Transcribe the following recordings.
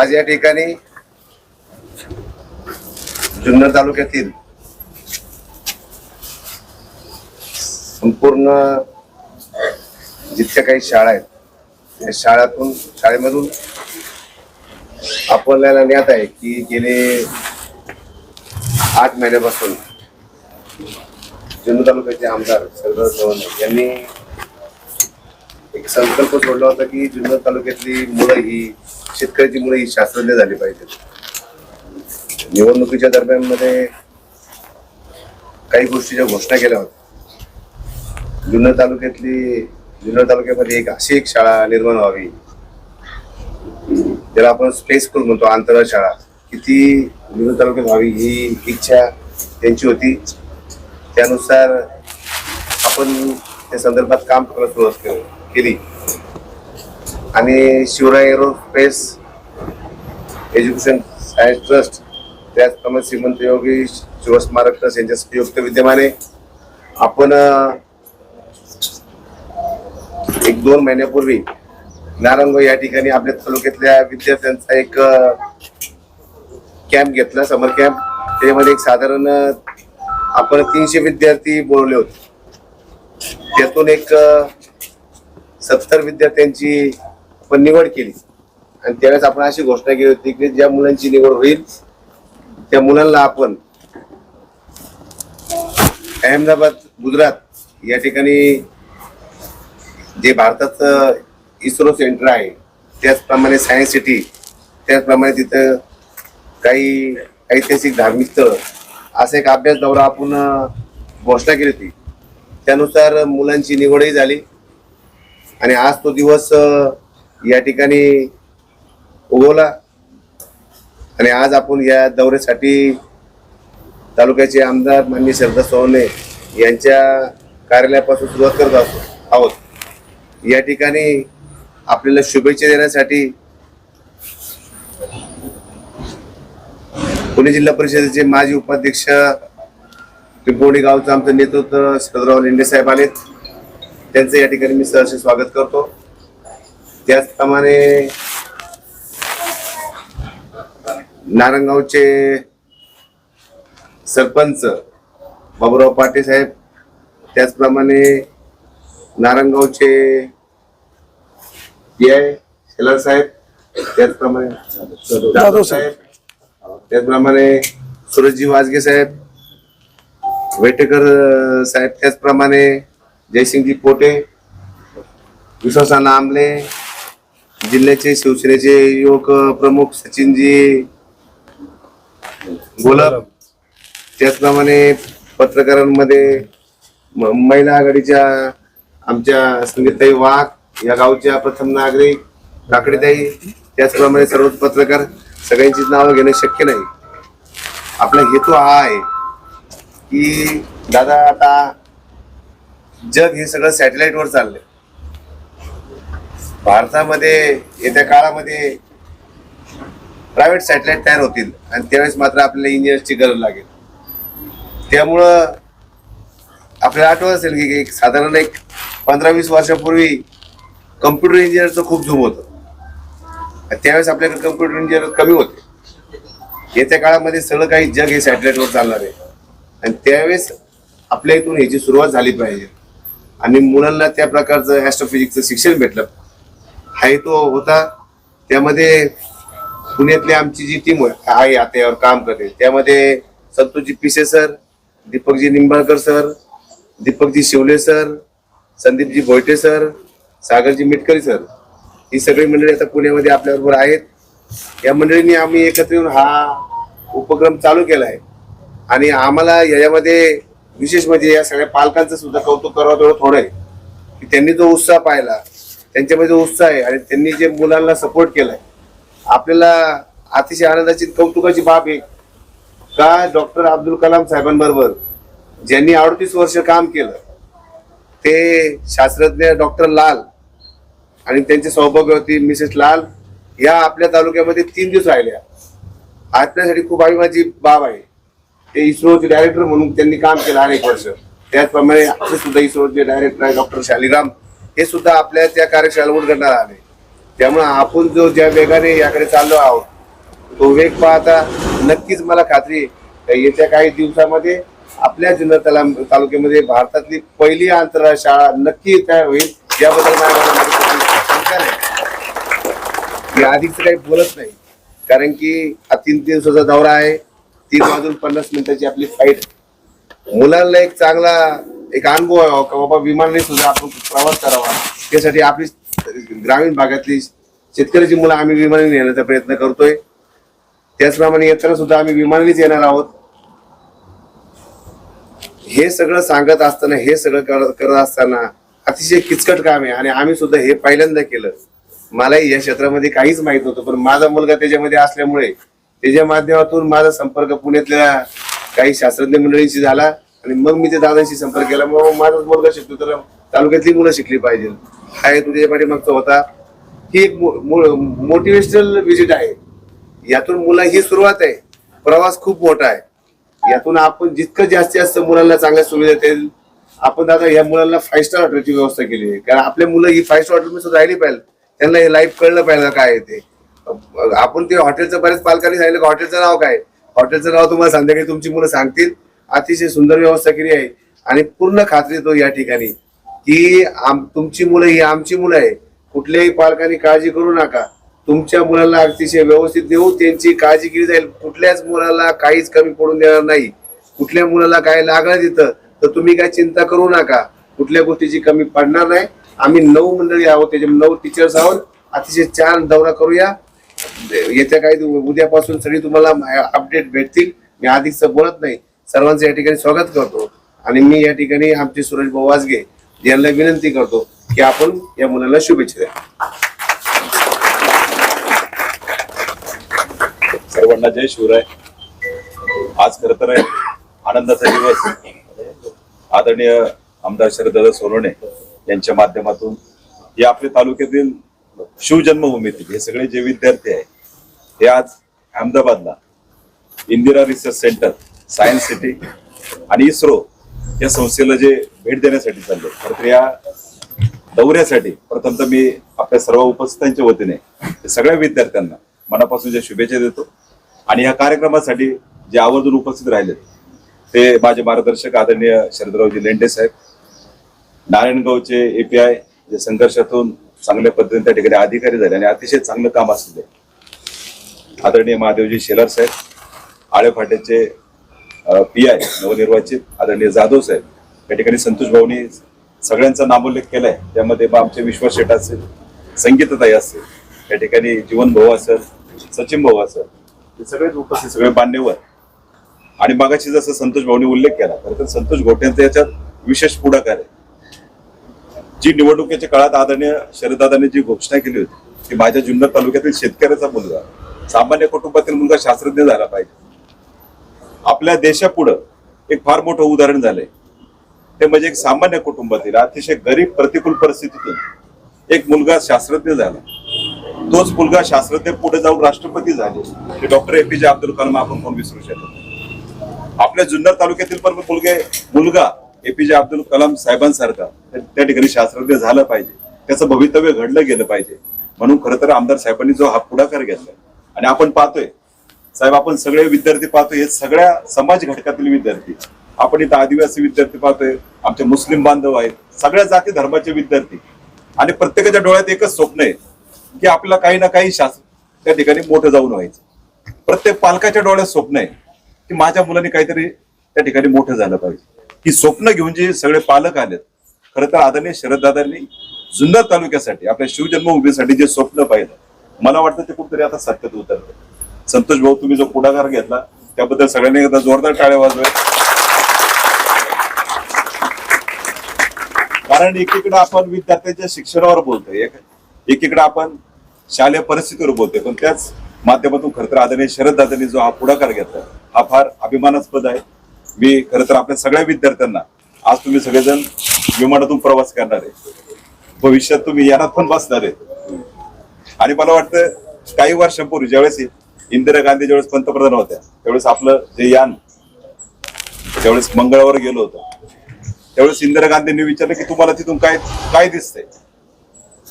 आज या ठिकाणी जुन्नर तालुक्यातील संपूर्ण जितक्या काही शाळा आहेत त्या शाळातून शाळेमधून आपल्याला ज्ञात आहे की गेले आठ महिन्यापासून जुन्नर तालुक्याचे आमदार सरदार चव्हाण यांनी एक संकल्प सोडला होता की जुन्नर तालुक्यातली मुलं ही शेतकऱ्याची मुलं ही शास्त्रज्ञ झाली पाहिजेत. निवडणुकीच्या दरम्यानमध्ये काही गोष्टीच्या घोषणा केल्या होत्या. जुन्नर तालुक्यातली जुन्नर तालुक्यामध्ये एक अशी एक शाळा निर्माण व्हावी ज्याला आपण स्पेस स्कूल म्हणतो आंतरराळ शाळा. किती जुन्नर तालुक्यात व्हावी ही इच्छा त्यांची होती. त्यानुसार आपण त्या संदर्भात काम करायला सुरुवात केलं. केली. आणि Shivray aerospace education science trust त्याचप्रमाणे श्रीमंत योगी शिवस्मारक ट्रस्ट यांच्या संयुक्त विद्यमाने आपण एक दोन महिन्यापूर्वी नारंग या ठिकाणी आपल्या तालुक्यातल्या विद्यार्थ्यांचा एक कॅम्प घेतला समर कॅम्प त्याच्यामध्ये एक साधारण आपण तीनशे विद्यार्थी बोलवले होते. त्यातून एक सत्तर विद्यार्थ्यांची आपण निवड केली. आणि त्यावेळेस आपण अशी घोषणा केली होती की ज्या मुलांची निवड होईल त्या मुलांना आपण अहमदाबाद गुजरात या ठिकाणी जे भारताचं इस्रो सेंटर आहे त्याचप्रमाणे सायन्स सिटी त्याचप्रमाणे तिथं काही ऐतिहासिक धार्मिक स्थळ असा एक अभ्यास दौरा आपण घोषणा केली होती. त्यानुसार मुलांची निवडही झाली. आणि आज तो दिवस या ठिकाणी उगवला. आणि आज आपण या दौऱ्यासाठी तालुक्याचे आमदार माननीय शरदा सोहने यांच्या कार्यालयापासून सुरुवात करत असो आहोत. या ठिकाणी आपल्याला शुभेच्छा देण्यासाठी पुणे जिल्हा परिषदेचे माजी उपाध्यक्ष पिंपोडी गावचं आमचं नेतृत्व शरदराव लेंडे साहेब आलेत. त्यांचं या ठिकाणी मी सहर्ष स्वागत करतो. त्याचप्रमाणे नारंगावचे सरपंच बाबूराव पाटे साहेब त्याचप्रमाणे नारंगावचे पी आय शेलार साहेब त्याचप्रमाणे जाधव साहेब त्याचप्रमाणे सुरजी वाजगे साहेब वेटेकर साहेब त्याचप्रमाणे जयसिंगजी पोटे विश्वासाना आमले जिल्ह्याचे शिवसेनेचे युवक प्रमुख सचिनजी गोलब. त्याचप्रमाणे पत्रकारांमध्ये म- महिला आघाडीच्या आमच्या संगीताई वाघ या गावच्या प्रथम नागरिक काकडीताई त्याचप्रमाणे सर्व पत्रकार सगळ्यांचीच नावं घेणं शक्य नाही. आपला हेतू हा आहे की दादा आता जग हे सगळं सॅटेलाइट वर चाललंय. भारतामध्ये येत्या काळामध्ये प्रायव्हेट सॅटेलाइट तयार होतील आणि त्यावेळेस मात्र आपल्याला इंजिनियर्सची गरज लागेल. त्यामुळं आपल्याला आठवत असेल की एक साधारण एक पंधरा वीस वर्षापूर्वी कम्प्युटर इंजिनियरचं खूप झूम होतं. त्यावेळेस आपल्याकडे कम्प्युटर इंजिनियर कमी होते. येत्या काळामध्ये सगळं काही जग हे सॅटेलाइटवर चालणार आहे. आणि त्यावेळेस आपल्या इथून ह्याची सुरुवात झाली पाहिजे. आणि मुलांना त्या प्रकारचं ॲस्ट्रोफिजिक्सचं शिक्षण भेटलं. हा तो होता. त्यामध्ये पुण्यातली आमची जी टीम आहे आता यावर काम करते. त्यामध्ये Santoshji Pise sir Deepakji Nimbalkar sir Deepakji Shivale sir Sandeepji Bhoyte sir Sagarji Mitkari sir ही सगळी मंडळी आता पुण्यामध्ये आपल्याबरोबर आहेत. या मंडळींनी आम्ही एकत्र येऊन हा उपक्रम चालू केला आहे आणि आम्हाला याच्यामध्ये विशेष म्हणजे या सगळ्या पालकांचं सुद्धा कौतुक करावं तेवढं थोडं आहे. की त्यांनी जो उत्साह पाहिला त्यांच्यामध्ये जो उत्साह आहे आणि त्यांनी जे मुलांना सपोर्ट केलाय आपल्याला अतिशय आनंदाची कौतुकाची बाब आहे का डॉक्टर अब्दुल कलाम साहेबांबरोबर ज्यांनी अडतीस वर्ष काम केलं ते शास्त्रज्ञ डॉक्टर लाल आणि त्यांचे सौभाग्यवती मिसेस लाल या आपल्या तालुक्यामध्ये तीन दिवस राहिल्या. आपल्यासाठी खूप अभिमानाची बाब आहे. ते इस्रोचे डायरेक्टर म्हणून त्यांनी काम केलं अनेक वर्ष. त्याचप्रमाणे असे सुद्धा इस्रोचे डायरेक्टर आहे डॉक्टर शालिराम. हे सुद्धा आपल्या त्या कार्यशाळेला उलगडणार आले. त्यामुळे आपण जो ज्या वेगाने याकडे चाललो आहोत तो वेग पाहता नक्कीच मला खात्री येत्या काही दिवसामध्ये आपल्या जिल्हा तला- तालुक्यामध्ये भारतातली पहिली आंतरराष्ट्रीय शाळा नक्की तयार होईल याबद्दल माझ्या मी अधिकच काही बोलत नाही कारण की तीन तीन दिवसाचा दौरा आहे. तीन वाजून पन्नास मिनिटाची आपली फाईट मुलांना एक चांगला एक अनुभव आहे हो, का बाबा विमानाने सुद्धा आपण प्रवास करावा. त्यासाठी आपली ग्रामीण भागातली शेतकऱ्याची मुलं आम्ही विमानाने नेण्याचा प्रयत्न करतोय. त्याचप्रमाणे येताना सुद्धा आम्ही विमानानेच येणार आहोत. हे सगळं सांगत असताना हे सगळं करत करत असताना अतिशय किचकट काम आहे. आणि आम्ही सुद्धा हे पहिल्यांदा केलं. मलाही या क्षेत्रामध्ये काहीच माहीत नव्हतं पण माझा मुलगा त्याच्यामध्ये असल्यामुळे त्याच्या माध्यमातून माझा संपर्क पुण्यातल्या काही शास्त्रज्ञ मंडळींशी झाला आणि मग मी त्या दादांशी संपर्क केला. मग माझाच मुलगा शिकतो तर तालुक्यातली मुलं शिकली पाहिजे. हा एक तुझ्या पाठीमागचा होता. ही एक मोटिवेशनल विजिट आहे. यातून मुला ही सुरुवात आहे. प्रवास खूप मोठा आहे. यातून आपण जितकं जास्तीत जास्त मुलांना चांगल्या सुविधा देईल आपण दादा या मुलांना फाईव्ह स्टार हॉटेलची व्यवस्था केली आहे. कारण आपल्या मुलं ही फाईव्ह स्टार हॉटेलमध्ये सुद्धा राहिली पाहिजे त्यांना हे लाईफ कळलं पाहिजे काय आहे ते. आपण ते हॉटेलचं बऱ्याच पालकांनी सांगितलं हॉटेलचं नाव काय? हॉटेलचं नाव तुम्हाला संध्याकाळी तुमची मुलं सांगतील. अतिशय सुंदर व्यवस्था केली आहे. आणि पूर्ण खात्री देतो या ठिकाणी की आम तुमची मुलं ही आमची मुलं आहे. कुठल्याही पालकांनी काळजी करू नका. तुमच्या मुलांना अतिशय व्यवस्थित देऊ. त्यांची काळजी केली जाईल. कुठल्याच मुलाला काहीच कमी पडून देणार नाही. कुठल्या मुलाला काय लागलं तिथं तर तुम्ही काय चिंता करू नका. कुठल्या गोष्टीची कमी पडणार नाही. आम्ही नऊ मंडळी आहोत. त्याचे नऊ टीचर्स आहोत. अतिशय छान दौरा करूया. येत्या काही उद्यापासून सगळी तुम्हाला अपडेट भेटतील. मी आधीच बोलत नाही. सर्वांचं या ठिकाणी स्वागत करतो. आणि मी या ठिकाणी आमचे सुरेश भाऊ वाजगे यांना विनंती करतो की आपण या मुलाला शुभेच्छा द्या. सर्वांना जय शिवराय. आज खर तर आनंदाचा दिवस. आदरणीय आमदार शरद सोनवणे यांच्या माध्यमातून हे आपल्या तालुक्यातील शिवजन्मभूमीतील हे सगळे जे विद्यार्थी आहे हे आज अहमदाबादला Indira research centre science city आणि इस्रो या संस्थेला जे भेट देण्यासाठी चालले तर या दौऱ्यासाठी प्रथमतः मी आपल्या सर्व उपस्थितांच्या वतीने सगळ्या विद्यार्थ्यांना मनापासून ज्या शुभेच्छा देतो आणि या कार्यक्रमासाठी जे आवर्जून उपस्थित राहिले ते माझे मार्गदर्शक आदरणीय शरदरावजी लेंडे साहेब नारायणगावचे एपीआय जे संघर्षातून चांगल्या पद्धतीने त्या ठिकाणी अधिकारी झाले आणि अतिशय चांगलं काम असले. आदरणीय महादेवजी शेलार साहेब आळे फाट्याचे पी आय नवनिर्वाचित आदरणीय जाधव साहेब या ठिकाणी संतोष भाऊनी सगळ्यांचा नामोल्लेख केलाय. त्यामध्ये मग आमचे विश्वास शेट असेल संगीतताई असेल या ठिकाणी जीवन भाऊ असेल सचिन भाऊ असेल हे सगळेच उपस्थित सगळे मान्यवर. आणि मागाशी जसं संतोष भाऊनी उल्लेख केला खरं तर संतोष घोटेंचा याच्यात विशेष पुढाकार आहे. जी निवडणुकीच्या काळात आदरणीय शरददादांनी जी घोषणा केली होती की माझ्या जुन्नर तालुक्यातील शेतकऱ्याचा मुलगा सामान्य कुटुंबातील मुलगा शास्त्रज्ञ झाला पाहिजे. आपल्या देशापुढं एक फार मोठं उदाहरण झालंय. ते म्हणजे एक सामान्य कुटुंबातील अतिशय गरीब प्रतिकूल परिस्थितीतून एक मुलगा शास्त्रज्ञ झाला. तोच मुलगा शास्त्रज्ञ पुढे जाऊन राष्ट्रपती झाले. ते डॉक्टर जे अब्दुल कलाम आपण कोण विसरू शकतो आपल्या जुन्नर तालुक्यातील पण मुलगे मुलगा एपीजे अब्दुल कलाम साहेबांसारखा त्या- त्या ठिकाणी शास्त्रज्ञ झालं पाहिजे. त्याचं भवितव्य घडलं गेलं पाहिजे. म्हणून खरं तर आमदार साहेबांनी जो हा पुढाकार घेतलाय आणि आपण पाहतोय साहेब आपण सगळे विद्यार्थी पाहतोय हे सगळ्या समाज घटकातील विद्यार्थी. आपण इथं आदिवासी विद्यार्थी पाहतोय आमचे मुस्लिम बांधव आहेत सगळ्या जाती धर्माचे विद्यार्थी. आणि प्रत्येकाच्या डोळ्यात एकच स्वप्न आहे की आपल्याला काही ना काही शास्त्र त्या ठिकाणी मोठं जाऊन व्हायचं. प्रत्येक पालकाच्या डोळ्यात स्वप्न आहे की माझ्या मुलांनी काहीतरी त्या ठिकाणी मोठं झालं पाहिजे. ही स्वप्न घेऊन जे सगळे पालक आलेत खरं तर आदरणीय शरददादांनी जुन्नर तालुक्यासाठी आपल्या शिवजन्मभूमीसाठी जे स्वप्न पाहिलं मला वाटतं ते कुठतरी आता सत्यात उतरतं. संतोष भाऊ तुम्ही जो पुढाकार घेतला त्याबद्दल सगळ्यांनी एकदा जोरदार टाळ्या वाजवाय कारण एकीकडे आपण विद्यार्थ्यांच्या शिक्षणावर बोलतोय एक- एकीकडे आपण शालेय परिस्थितीवर बोलतोय पण त्याच माध्यमातून खरं तर आदरणीय शरद दादांनी जो हा पुढाकार घेतला हा फार अभिमानास्पद आहे. मी खरं तर आपल्या सगळ्या विद्यार्थ्यांना आज तुम्ही सगळेजण विमानातून प्रवास करणार आहे. भविष्यात तुम्ही यानात पण बसणार आहे. आणि मला वाटतं काही वर्षांपूर्वी ज्यावेळेस इंदिरा गांधी ज्यावेळेस पंतप्रधान होत्या त्यावेळेस आपलं जे यान ज्यावेळेस मंगळावर गेलो होतो. त्यावेळेस इंदिरा गांधींनी विचारलं की तुम्हाला तिथून काय काय दिसतंय?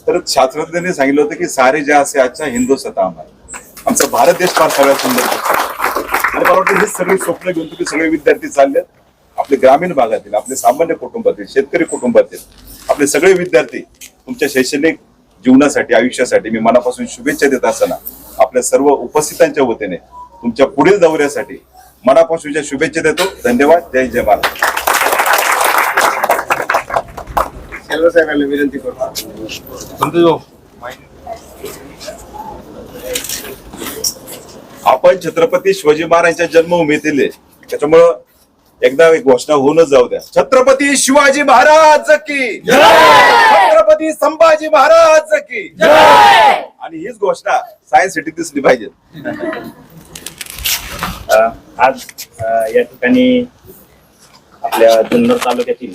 तर शास्त्रज्ञांनी सांगितलं होतं की सारे जे असे अच्छा हिंदू सता आम्हाला. आमचा भारत देश फार सगळ्यात सुंदर आणि मला वाटतं हे सगळे स्वप्न घेऊन तुम्ही सगळे विद्यार्थी चाललेत. आपले ग्रामीण भागातील आपले सामान्य कुटुंबातील शेतकरी कुटुंबातील आपले सगळे विद्यार्थी तुमच्या शैक्षणिक जीवनासाठी आयुष्यासाठी मी मनापासून शुभेच्छा देत असताना आपल्या सर्व उपस्थितांच्या वतीने तुमच्या पुढील दौऱ्यासाठी मनापासूनच्या शुभेच्छा देतो. धन्यवाद. जय जय महाराज साहेबांना विनंती करतो. आपण छत्रपती शिवाजी महाराजांच्या जन्मभूमीतील त्याच्यामुळं एकदा एक घोषणा होऊनच जाऊ द्या. छत्रपती शिवाजी महाराज की छत्रपती संभाजी महाराज की आणि हीच घोषणा सायन्स सिटी दिसली पाहिजे. आज या ठिकाणी आपल्या जुन्नर तालुक्यातील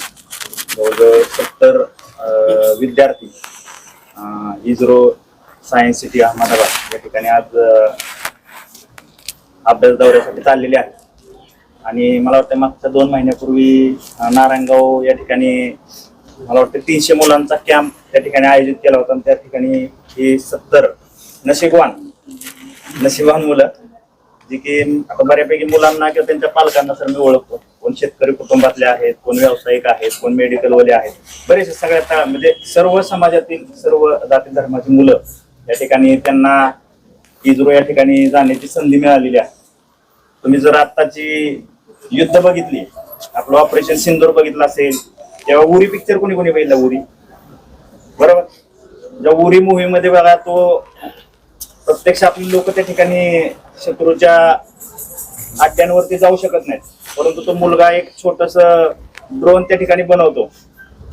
जवळजवळ सत्तर विद्यार्थी अ, इस्रो सायन्स सिटी अहमदाबाद या ठिकाणी आज अभ्यास दौऱ्यासाठी चाललेली आहे. आणि मला वाटतं मागच्या दोन महिन्यापूर्वी नारायणगाव या ठिकाणी मला वाटतं तीनशे मुलांचा कॅम्प त्या ठिकाणी आयोजित केला होता. आणि त्या ठिकाणी ही सत्तर नशीबवान नशिबान मुलं जी की आता बऱ्यापैकी मुलांना किंवा त्यांच्या पालकांना सर मी ओळखतो. कोण शेतकरी कुटुंबातले आहेत कोण व्यावसायिक आहेत कोण मेडिकलवाले आहेत. बरेचसे सगळ्या म्हणजे सर्व समाजातील सर्व जाती धर्माची मुलं या ठिकाणी त्यांना इस्रो या ठिकाणी जाण्याची संधी मिळालेली आहे. तुम्ही जर आत्ताची युद्ध बघितली आपलं ऑपरेशन सिंदूर बघितलं असेल तेव्हा उरी पिक्चर कोणी कोणी बघितला? उरी. बरोबर? ज्या उरी मूवी मध्ये बघा तो प्रत्यक्ष आपली लोक त्या ठिकाणी शत्रूच्या अड्ड्यांवरती जाऊ शकत नाहीत. परंतु तो मुलगा एक छोटस ड्रोन त्या ठिकाणी बनवतो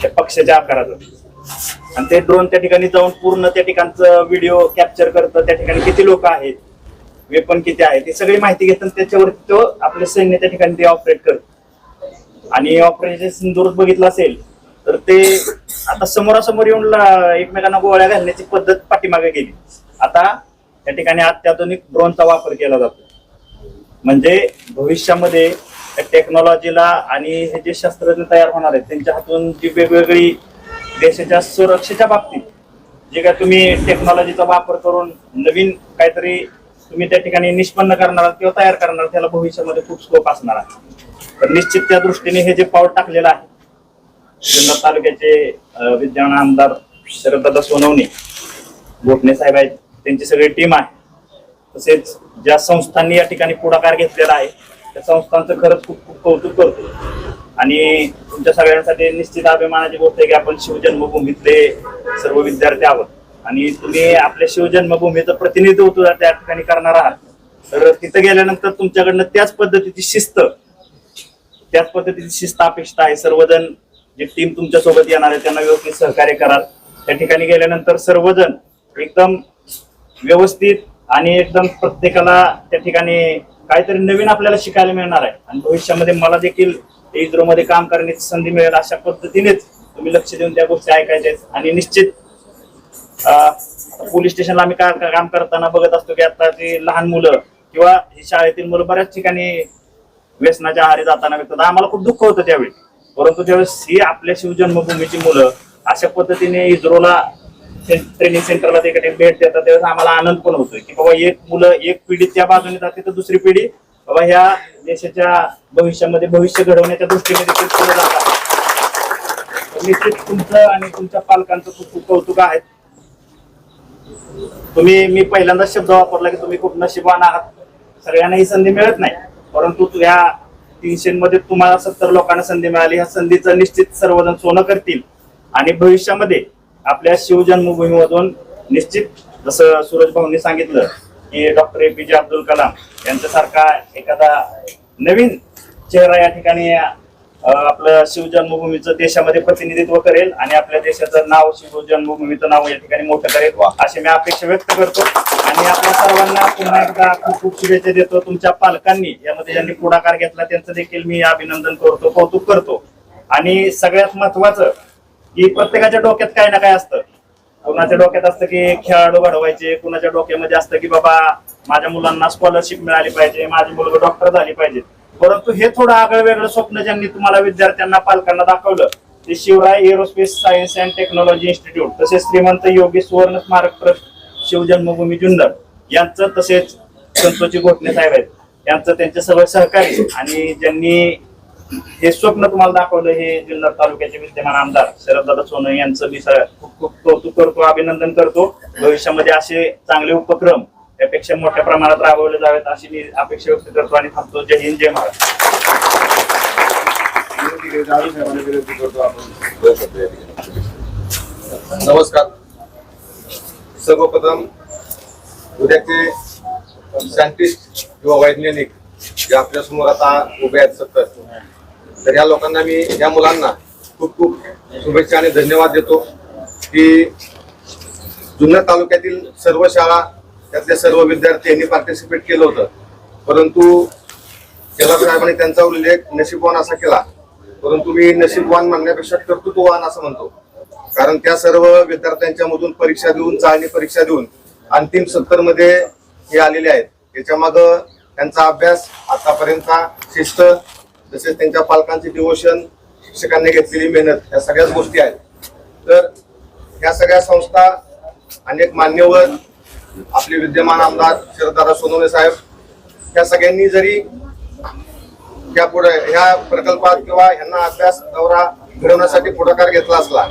त्या पक्षाच्या आकाराचं. आणि ते ड्रोन त्या ठिकाणी जाऊन पूर्ण त्या ठिकाणचं व्हिडिओ कॅप्चर करतं. त्या ठिकाणी किती लोक आहेत वेपन किती आहेत ही सगळी माहिती घेतात त्याच्यावरती तो आपले सैन्य त्या ठिकाणी ते ऑपरेट करत. आणि ऑपरेशन सिंदूर बघितलं असेल तर ते आता समोरासमोर येऊन ला- एकमेकांना गोळ्या घालण्याची पद्धत पाठीमागे गेली. आता त्या ठिकाणी अत्याधुनिक ड्रोनचा वापर केला जातो. म्हणजे भविष्यामध्ये टेक्नॉलॉजीला आणि हे जे शास्त्रज्ञ तयार होणार आहेत त्यांच्या हातून जी वेगवेगळी देशाच्या सुरक्षेच्या बाबतीत जे काय तुम्ही टेक्नॉलॉजीचा वापर करून नवीन काहीतरी तुम्ही त्या ठिकाणी निष्पन्न करणार आहात किंवा तयार करणार त्याला भविष्यामध्ये खूप स्कोप असणार आहे. तर निश्चित त्या दृष्टीने हे जे पाऊल टाकलेलं आहे जुन्नर तालुक्याचे विद्यमान आमदार शरददादा सोनवणे गोटणे साहेब आहेत त्यांची सगळी टीम आहे. तसेच ज्या संस्थांनी या ठिकाणी पुढाकार घेतलेला आहे त्या संस्थांचं खरंच खूप खूप कौतुक करतो. आणि तुमच्या सगळ्यांसाठी निश्चित अभिमानाची गोष्ट आहे की आपण शिवजन्मभूमीतले सर्व विद्यार्थी आहोत. आणि तुम्ही आपल्या शिवजन्मभूमीचं प्रतिनिधित्व त्या ठिकाणी करणार आहात. तर तिथं गेल्यानंतर तुमच्याकडनं त्याच पद्धतीची शिस्त त्याच पद्धतीची शिस्त अपेक्षित आहे. सर्वजण जे टीम तुमच्यासोबत येणार आहे त्यांना व्यवस्थित सहकार्य कराल. त्या ठिकाणी गेल्यानंतर सर्वजण एकदम व्यवस्थित आणि एकदम प्रत्येकाला त्या ठिकाणी काहीतरी नवीन आपल्याला शिकायला मिळणार आहे. आणि भविष्यामध्ये मला देखील इस्रो मध्ये काम करण्याची संधी मिळेल अशा पद्धतीनेच तुम्ही लक्ष देऊन त्या गोष्टी ऐकायच्या आहेत. आणि निश्चित पोलीस स्टेशनला आम्ही का- काम करताना बघत असतो की आता जी लहान मुलं किंवा ही शाळेतील मुलं बऱ्याच ठिकाणी व्यसनाच्या आहारी जाताना बघतात आम्हाला खूप दुःख होतं त्यावेळी. परंतु ज्यावेळेस ही आपल्या शिवजन्मभूमीची मुलं अशा पद्धतीने इस्रोला ट्रेनिंग सेंटरला तिकडे भेट देतात. त्यावेळेस आम्हाला आनंद पण होतोय की बाबा एक मुलं एक पिढी त्या बाजूने जाते तर दुसरी पिढी बाबा ह्या देशाच्या भविष्यामध्ये भविष्य घडवण्याच्या दृष्टीने देखील पुढे जातात निश्चित तुमचं आणि तुमच्या पालकांचं खूप खूप कौतुक आहे. तुम्ही मी पहिल्यांदा शब्द वापरला की तुम्ही खूप नशिबान आहात. सगळ्यांना ही संधी मिळत नाही. परंतु या तीनशे मध्ये तुम्हाला सत्तर लोकांना संधी मिळाली. ह्या संधीचं निश्चित सर्वजण सोनं करतील. आणि भविष्यामध्ये आपल्या शिवजन्मभूमीमधून निश्चित जसं सूरज भाऊंनी सांगितलं की डॉक्टर ए पी जे अब्दुल कलाम यांच्यासारखा एखादा नवीन चेहरा या ठिकाणी आपलं शिवजन्मभूमीचं देशामध्ये प्रतिनिधित्व करेल आणि आपल्या देशाचं नाव शिवजन्मभूमीचं नाव या ठिकाणी मोठं करेल. अशी मी अपेक्षा व्यक्त करतो. आणि आपल्या सर्वांना पुन्हा एकदा खूप खूप शुभेच्छा देतो. तुमच्या पालकांनी यामध्ये ज्यांनी पुढाकार घेतला त्यांचं देखील मी अभिनंदन करतो कौतुक करतो. आणि सगळ्यात महत्वाचं की प्रत्येकाच्या डोक्यात काय ना काय असतं. कुणाच्या डोक्यात असतं की खेळाडू घडवायचे कुणाच्या डोक्यामध्ये असतं की बाबा माझ्या मुलांना स्कॉलरशिप मिळाली पाहिजे माझी मुलगा डॉक्टर झाली पाहिजे. परंतु हे थोडं आगळं वेगळं स्वप्न ज्यांनी तुम्हाला विद्यार्थ्यांना पालकांना दाखवलं ते Shivray aerospace science and technology institute तसेच श्रीमंत योगी सुवर्ण स्मारक ट्रस्ट शिवजन्मभूमी जुन्नर यांचं तसेच संतोषी घोटणे साहेब आहेत. यांचं त्यांचे सर्व सहकारी आणि ज्यांनी हे स्वप्न तुम्हाला दाखवलं हे जुन्नर तालुक्याचे विद्यमान आमदार शरददादा सोनवणे यांचं मी खूप खूप कौतुक करतो अभिनंदन करतो. भविष्यामध्ये असे चांगले उपक्रम त्यापेक्षा मोठ्या प्रमाणात राबवले जावेत अशी मी अपेक्षा व्यक्त करतो आणि थांबतो. जय हिंद जय महाराज नमस्कार. सर्वप्रथम उद्याचे सायंटिस्ट किंवा वैज्ञानिक जे आपल्यासमोर आता उभे आहेत सतत तर या लोकांना मी या मुलांना खूप खूप शुभेच्छा आणि धन्यवाद देतो की जुन्नर तालुक्यातील सर्व शाळा त्यातले सर्व विद्यार्थी यांनी पार्टिसिपेट केलं होतं. परंतु केला साहेबांनी त्यांचा उल्लेख नशीबवान असा केला. परंतु मी नशीबवान म्हणण्यापेक्षा कर्तृत्ववान असं म्हणतो. कारण त्या सर्व विद्यार्थ्यांच्या मधून परीक्षा देऊन चाळणी परीक्षा देऊन अंतिम सत्तरमध्ये हे आलेले आहेत. याच्या त्यांचा अभ्यास आतापर्यंतचा शिस्त तसेच त्यांच्या पालकांचे डिवोशन शिक्षकांनी घेतलेली मेहनत या सगळ्याच गोष्टी आहेत. तर ह्या सगळ्या संस्था अनेक मान्यवर आपले विद्यमान आमदार शरददादा सोनवणे साहेब ह्या सगळ्यांनी जरी या पुढे ह्या प्रकल्पात किंवा ह्यांना अभ्यास दौरा घडवण्यासाठी पुढाकार घेतला असला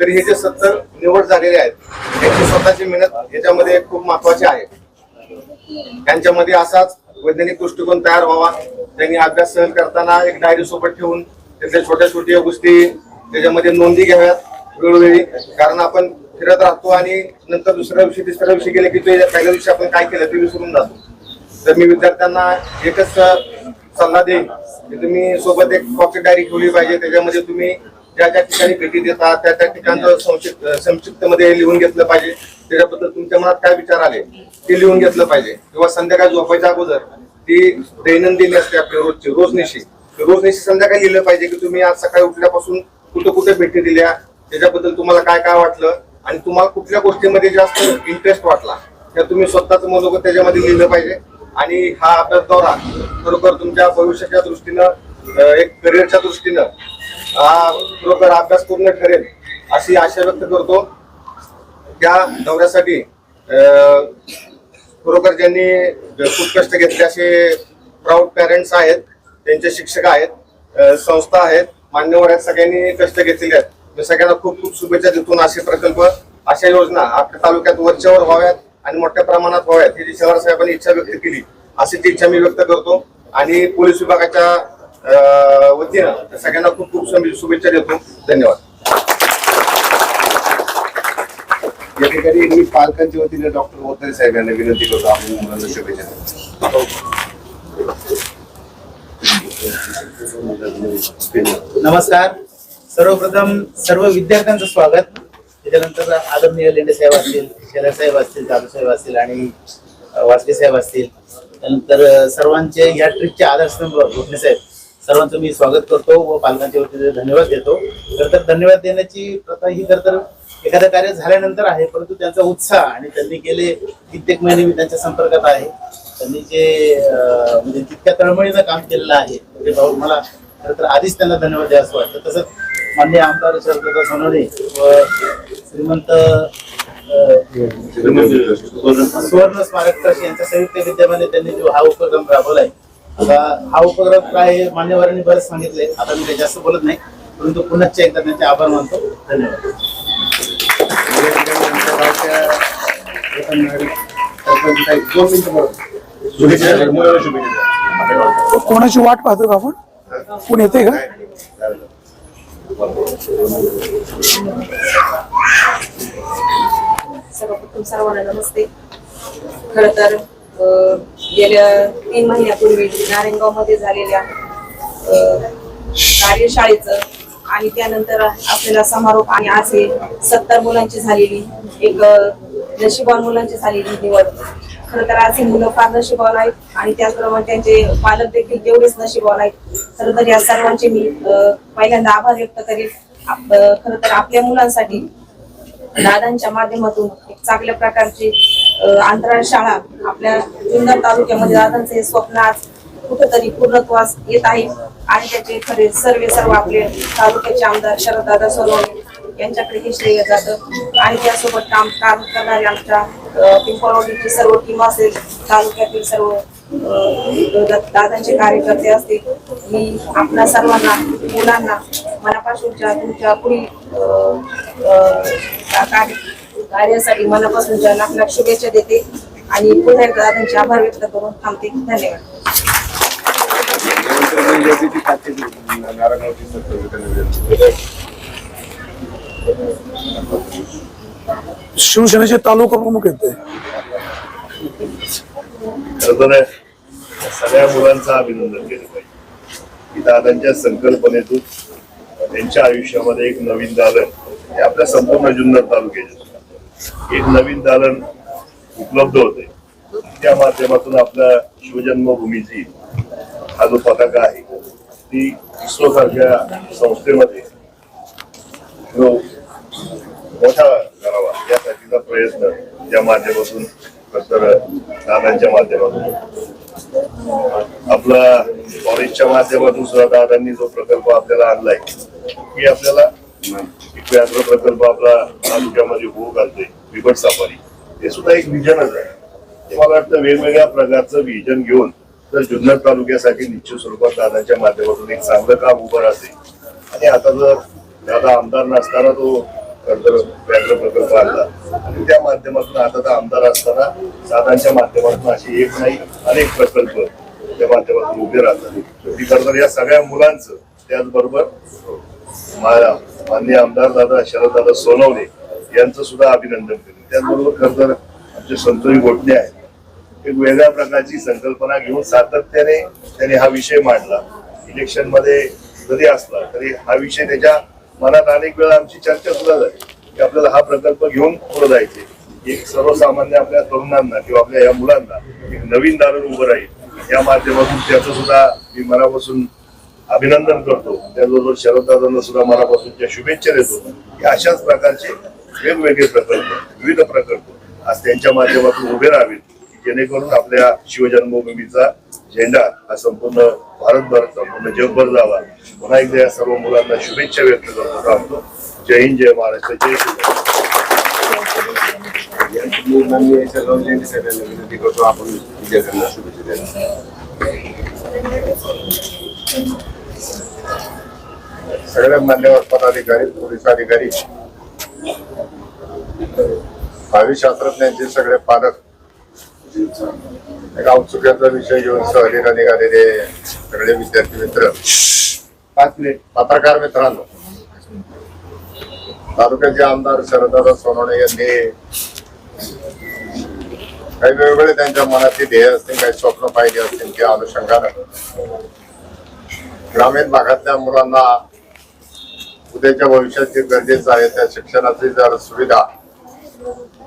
तरी हे जे सत्तर निवड झालेले आहेत त्यांची स्वतःची मेहनत याच्यामध्ये खूप महत्वाची आहे. त्यांच्यामध्ये असाच वैज्ञानिक दृष्टिकोन तयार व्हावा. त्यांनी अभ्यास सहन करताना एक डायरी सोबत ठेवून त्याच्या छोट्या छोट्या गोष्टी त्याच्यामध्ये नोंदी घ्याव्यात. वेळोवेळी. कारण आपण फिरत राहतो आणि नंतर दुसऱ्या दिवशी तिसऱ्या दिवशी गेले की ते पहिल्या दिवशी आपण काय केलं ते विसरून जातो. तर मी विद्यार्थ्यांना एकच सल्ला देईन की तुम्ही सोबत एक पॉकेट डायरी ठेवली पाहिजे. त्याच्यामध्ये तुम्ही ज्या ज्या ठिकाणी भेटी देता त्या त्या ठिकाणचं संक्षिप्त संक्षिप्त मध्ये लिहून घेतलं पाहिजे. त्याच्याबद्दल तुमच्या मनात काय विचार आले ते लिहून घेतलं पाहिजे. किंवा संध्याकाळी झोपायच्या अगोदर ती दैनंदिन असते आपली रोजची रोजनिशी. रोजनिशी संध्याकाळी लिहिलं पाहिजे की तुम्ही आज सकाळी उठल्यापासून कुठं कुठे भेटी दिल्या त्याच्याबद्दल तुम्हाला काय काय वाटलं आणि तुम्हाला कुठल्या गोष्टीमध्ये जास्त इंटरेस्ट वाटला त्या तुम्ही स्वतःच मनोगत त्याच्यामध्ये लिहिलं पाहिजे. आणि हा अभ्यास दौरा खरोखर तुमच्या भविष्याच्या दृष्टीनं एक करिअरच्या दृष्टीनं हा खरोखर अभ्यास पूर्ण ठरेल अशी आशा व्यक्त करतो. त्या दौऱ्यासाठी खरोखर ज्यांनी खूप कष्ट घेतले असे प्राऊड पॅरेंट्स आहेत त्यांचे शिक्षक आहेत संस्था आहेत मान्यवर आहेत सगळ्यांनी कष्ट घेतलेले आहेत. मी सगळ्यांना खूप खूप शुभेच्छा देतो असे प्रकल्प अशा योजना आपल्या तालुक्यात वरच्यावर व्हाव्यात आणि मोठ्या प्रमाणात व्हाव्यात ही जी शहर साहेबांनी इच्छा व्यक्त केली अशीच इच्छा मी व्यक्त करतो. आणि पोलीस विभागाच्या वतीनं सगळ्यांना खूप खूप शुभेच्छा देतो. धन्यवाद. या ठिकाणी मी पालकांच्या वतीने डॉक्टर मोतरे साहेब यांना विनंती करतो आपण मुलांना शुभेच्छा नमस्कार. सर्वप्रथम सर्व विद्यार्थ्यांचं स्वागत. त्याच्यानंतर आदरणीय लेंडे साहेब असतील शेलार साहेब असतील दादू साहेब असतील आणि वासके साहेब असतील. त्यानंतर सर्वांचे या ट्रिपचे आधारस्तंभ घोटणे साहेब सर्वांचं मी स्वागत करतो व पालकांच्या वतीने धन्यवाद देतो. खरं तर धन्यवाद देण्याची प्रथा ही खरं तर एखादं कार्य झाल्यानंतर आहे परंतु त्यांचा उत्साह आणि त्यांनी गेले कित्येक महिने मी त्यांच्या संपर्कात आहे. त्यांनी जे म्हणजे तितक्या तळमळीनं काम केलेलं आहे ते भाऊ मला खरं तर आधीच त्यांना धन्यवाद द्यावं वाटतं. तसंच मान्य आमदार शरदत्ता सोनवणे व श्रीमंत सुवर्ण स्मारक. ट्रस्ट यांच्या संयुक्त विद्यमाने त्यांनी जो हा उपक्रम राबवलाय आता हा उपक्रम काय मान्यवरांनी बरेच सांगितले आता मी काही जास्त बोलत नाही परंतु पुन्हा एकदा त्यांचे आभार मानतो. धन्यवाद. कोणाची वाट पाहतो का आपण? कोण येते का? सर्वप्रथम सर्वांना नमस्ते. खर तर गेल्या तीन महिन्यापूर्वी नारायणगावमध्ये झालेल्या कार्यशाळेचं आणि त्यानंतर आपल्याला समारोप आणि आज हे सत्तर मुलांची झालेली एक नशिबान मुलांची झालेली निवड. खर तर आज मुलं फार नशिबान आहेत आणि त्याचप्रमाणे त्यांचे पालक देखील तेवढेच नशिबान आहेत. खर तर या सर्वांचे मी पहिल्यांदा आभार व्यक्त करेन आप- खर तर आपल्या मुलांसाठी दादांच्या माध्यमातून एक चांगल्या प्रकारची आंतरशाळा आपल्या जुन्नर तालुक्यामध्ये दादांचं हे स्वप्न आज कुठंतरी पूर्णत्वास येत आहे. आणि त्याचे खरे सर्व सर्व आपले तालुक्याचे आमदार शरददादा सोनवणे यांच्याकडे हे श्रेय जातं. आणि त्यासोबत काम काम करणारे आमच्या अ, पिंपळवाडीची सर्व टीम असेल तालुक्यातील सर्व दादांचे कार्यकर्ते असतील मी आपल्या सर्वांना मुलांना मनापासूनच्या तुमच्या पुढील कार्य- कार्यासाठी मनापासूनच्या लाख लाख शुभेच्छा देते. आणि पुन्हा एकदा त्यांचे आभार व्यक्त करून थांबते. धन्यवाद. शिवसेनेचे तालुका प्रमुख आहेत ते. खरं तर सगळ्या मुलांचं अभिनंदन केलं पाहिजे. की दादांच्या संकल्पनेतून त्यांच्या आयुष्यामध्ये एक नवीन दालन हे आपल्या संपूर्ण जुन्नर तालुक्याचे एक नवीन दालन उपलब्ध होते. त्या माध्यमातून आपल्या शिवजन्मभूमीची हा जो पताका ती इस्रो सारख्या संस्थेमध्ये. जो मोठा करावा यासाठीचा प्रयत्न या माध्यमातून तर दादांच्या माध्यमातून. आपला कॉलेजच्या माध्यमातून सुद्धा दादांनी जो प्रकल्प आपल्याला आणलाय की आपल्याला एक व्याघ्र प्रकल्प आपला तालुक्यामध्ये होऊ घालतोय बिबट सफारी. हे सुद्धा एक विजनच आहे. ते मला वाटतं वेगवेगळ्या प्रकारचं विजन घेऊन तर जुन्नर तालुक्यासाठी निश्चित स्वरूपात दादाच्या माध्यमातून एक चांगलं काम उभं राहते. आणि आता जर दादा आमदार नसताना तो व्याघ्र प्रकल्प आणला. आणि त्या माध्यमातून आता तर आमदार असताना दादांच्या माध्यमातून असे एक नाही अनेक प्रकल्प त्या माध्यमातून उभे राहतात. खरं या सगळ्या मुलांचं त्याचबरोबर मा- माननीय आमदार दादा शरददादा सोनवणे यांचं सुद्धा अभिनंदन केलं. त्याचबरोबर खरं तर आमचे संतोष गोटणे आहेत. एक वेगळ्या प्रकारची संकल्पना घेऊन सातत्याने त्यांनी हा विषय मांडला. इलेक्शनमध्ये जरी असला तरी हा विषय त्याच्या मनात अनेक वेळा आमची चर्चा सुद्धा झाली. की आपल्याला हा प्रकल्प घेऊन पुढे जायचे एक सर्वसामान्य आपल्या तरुणांना किंवा आपल्या या मुलांना एक नवीन दारण उभं राहील या माध्यमातून त्याचं सुद्धा मी मनापासून अभिनंदन करतो. त्याचबरोबर शरददादांना सुद्धा मनापासूनच्या शुभेच्छा देतो. की अशाच प्रकारचे वेगवेगळे प्रकल्प विविध प्रकल्प आज त्यांच्या माध्यमातून उभे राहावेत. जेणेकरून आपल्या शिवजन्मभूमीचा झेंडा हा संपूर्ण भारतभर संपूर्ण जगभर जावा. पुन्हा एकदा या सर्व मुलांना शुभेच्छा व्यक्त करतो. राहतो जय हिंद जय महाराष्ट्र जय शिवराय विनंती करतो आपण विद्यार्थ्यांना शुभेच्छा द्यायला सगळ्या मान्यवर पदाधिकारी पोलीस अधिकारी भावी शास्त्रज्ञांचे सगळे पालक औत्सुक्याचा विषय घेऊन सहलीला निघालेले सगळे विद्यार्थी मित्र. पाच मिनिट. पत्रकार मित्रांनो तालुक्याचे आमदार शरददादा सोनवणे यांनी काही वेगवेगळे त्यांच्या मनातली ध्येय असतील काही स्वप्न पाहिजे असतील त्या अनुषंगानं ग्रामीण भागातल्या मुलांना उद्याच्या भविष्यात जे गरजेचं आहे त्या शिक्षणाची जर सुविधा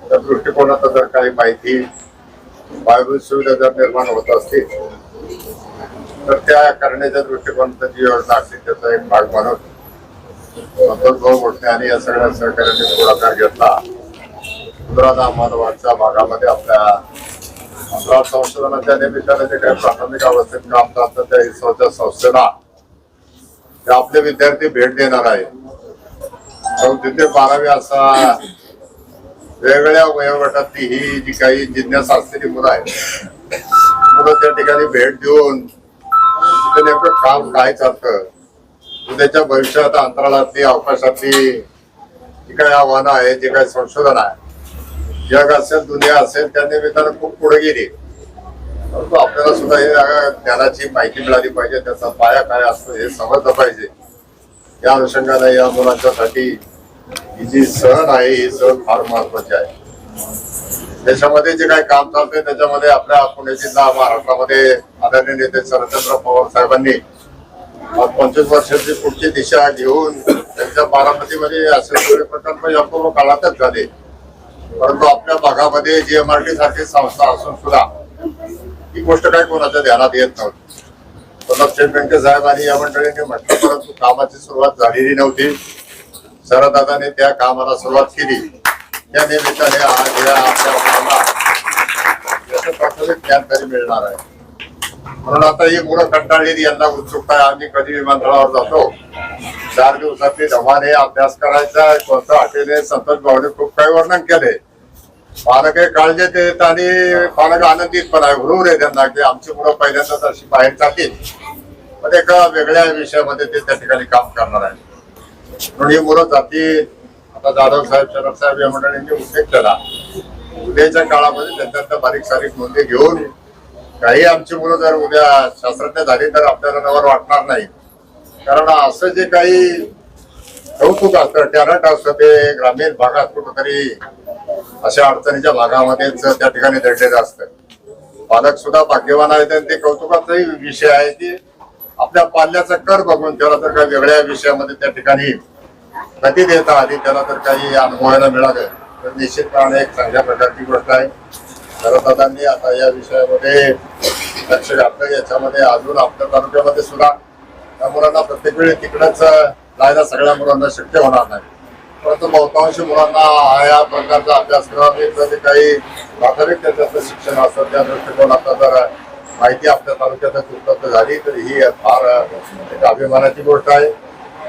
त्या दृष्टिकोनात जर काही माहिती पायाभूत सुविधा जर निर्माण होत असतील तर त्या करण्याच्या दृष्टिकोनाची योजना असेल त्याचा एक भाग म्हणून संतोष भाऊ गोष्टी आणि या सगळ्या सहकार्याने पुढाकार घेतला. गुजरात अहमदाबादच्या भागामध्ये आपल्या अंतराळ संशोधनाच्या निमित्ताने जे काही प्राथमिक अवस्थेत काम करतात त्या इस्रोच्या संस्थेला आपले विद्यार्थी भेट देणार आहे तिथे बारावी असा वेगवेगळ्या वयोगटातली ही जी काही जिज्ञासा असलेली मुलं आहेत मुलं त्या ठिकाणी भेट देऊन तिथे नेमकं काम काय चालतं उद्याच्या भविष्यात अंतराळातली अवकाशातली जी काही आव्हानं आहेत जे काही संशोधन आहे जग असेल दुनिया असेल त्या निमित्तानं खूप पुढे गेली. परंतु आपल्याला सुद्धा हे ज्ञानाची माहिती मिळाली पाहिजे त्याचा पाया काय असतो हे समजलं पाहिजे. या अनुषंगाने या मुलांच्यासाठी ही जी सहल आहे ही सहल फार महत्वाची आहे. त्याच्यामध्ये जे काही काम चालतंय त्याच्यामध्ये आपल्या पुणे जिल्हा महाराष्ट्रामध्ये आदरणीय नेते शरदचंद्र पवार साहेबांनी पंचवीस वर्षाची पुढची दिशा घेऊन त्यांच्या बारामतीमध्ये असे सगळे प्रकल्प या पूर्व काळातच झाले. परंतु आपल्या भागामध्ये जीएमआरटी सारखी संस्था असून सुद्धा ही गोष्ट काही कोणाच्या ध्यानात येत नव्हती. पण स्टेट बँके साहेब आणि या मंडळींनी म्हटलं परंतु कामाची सुरुवात झालेली नव्हती. शरदादाने त्या कामाला सुरुवात केली. त्या निमित्ताने आज या आपल्या मुलांना याचं ज्ञान तरी मिळणार आहे. म्हणून आता ही मुलं कंटाळलेली यांना उत्सुकता आहे. आम्ही कधी विमानतळावर जातो? चार दिवसातली धमाने अभ्यास करायचा कोणतं हॉटेल संतोष भाऊने खूप काही वर्णन केले. पालक हे काळजी देत आणि पालक आनंदित पण आहे. हुरूर आहे त्यांना की आमची मुलं पहिल्यांदाच अशी बाहेर जातील. पण एका वेगळ्या विषयामध्ये ते त्या ठिकाणी काम करणार आहे म्हणून मुलं जाती आता जाधव साहेब शरद साहेब या मंडळींनी उल्लेख केला. उद्याच्या काळामध्ये त्यांच्या बारीक सारीक नोंदी घेऊन काही आमची मुलं जर उद्या शास्त्रज्ञ झाली तर आपल्याला नवर वाटणार नाही. कारण असं जे काही कौतुक असतं टॅलेंट असतं ते ग्रामीण भागात कुठंतरी अशा अडचणीच्या भागामध्येच त्या ठिकाणी दडलेलं असतं. पालक सुद्धा भाग्यवान आहेत आणि ते कौतुकाचाही विषय आहे की आपल्या पाल्याचा कर बघून त्याला तर काही वेगळ्या विषयामध्ये त्या ठिकाणी गती देता आली त्याला जर काही अनुभवायला मिळालं. तर निश्चितपणे एक चांगल्या प्रकारची गोष्ट आहे. शरदादांनी आता या विषयामध्ये लक्ष घातलं. याच्यामध्ये अजून आपल्या तालुक्यामध्ये सुद्धा त्या मुलांना प्रत्येक वेळी तिकडंच जायला सगळ्या मुलांना शक्य होणार नाही. परंतु बहुतांश मुलांना या प्रकारचा अभ्यासक्रम जे काही प्राथमिक त्याच्यातलं शिक्षण असतं त्या दृष्टिकोन आता जर माहिती आपल्या तालुक्यात उपलब्ध झाली तर ही फार अभिमानाची गोष्ट आहे.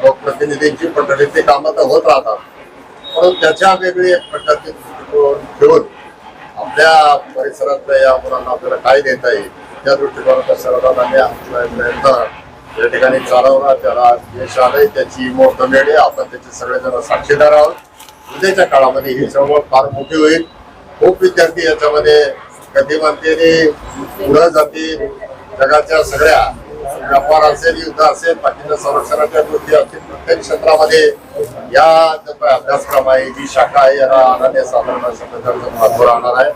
लोकप्रतिनिधींची पद्धतीची कामं तर होत राहतात. म्हणून त्याच्या वेगळी एक प्रकारची दृष्टिकोन ठेवून आपल्या परिसरातल्या या मुलांना आपल्याला काय देता येईल त्या दृष्टिकोनाचा सर्वांनी आपला प्रयत्न या ठिकाणी चालवला त्याला यश आलंय त्याची मोठ मिळेल आपण त्याचे सगळेजण साक्षीदार आहोत. उद्याच्या काळामध्ये ही चळवळ फार मोठी होईल. खूप विद्यार्थी याच्यामध्ये गतिमानतेने पुढं जातील. जगाच्या सगळ्या व्यापार असेल युद्ध असेल बाकीच्या संरक्षणाच्या गोष्टी असतील प्रत्येक क्षेत्रामध्ये या काही अभ्यासक्रम आहे जी शाखा आहे याला अनन्य साधारण अशा महत्त्व राहणार आहे.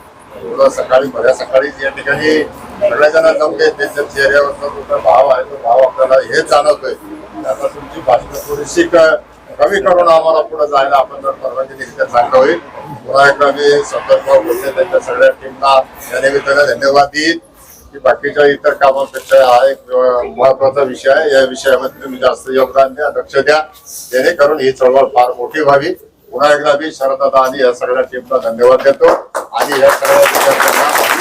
मुलं सकाळी बऱ्या सकाळी या ठिकाणी सगळ्या जमले त्यांच्या चेहऱ्यावरचा जो काही भाव आहे तो भाव आपल्याला हे जाणवतोय. की आता तुमची भाषण थोडीशी क- कमी करून आम्हाला पुढे जायला आपण जर परवानगी दिली तर चांगलं होईल. पुन्हा एकदा मी संदर्भ बोलले त्यांच्या सगळ्या टीमना या निमित्तानं धन्यवाद देईन. की बाकीच्या इतर कामांपेक्षा हा एक महत्त्वाचा विषय आहे. या विषयामध्ये तुम्ही जास्त योगदान द्या लक्ष द्या. जेणेकरून ही चळवळ फार मोठी व्हावी. पुन्हा एकदा मी शरदादा आणि या सगळ्या टीमला धन्यवाद देतो. आणि या सगळ्या विद्यार्थ्यांना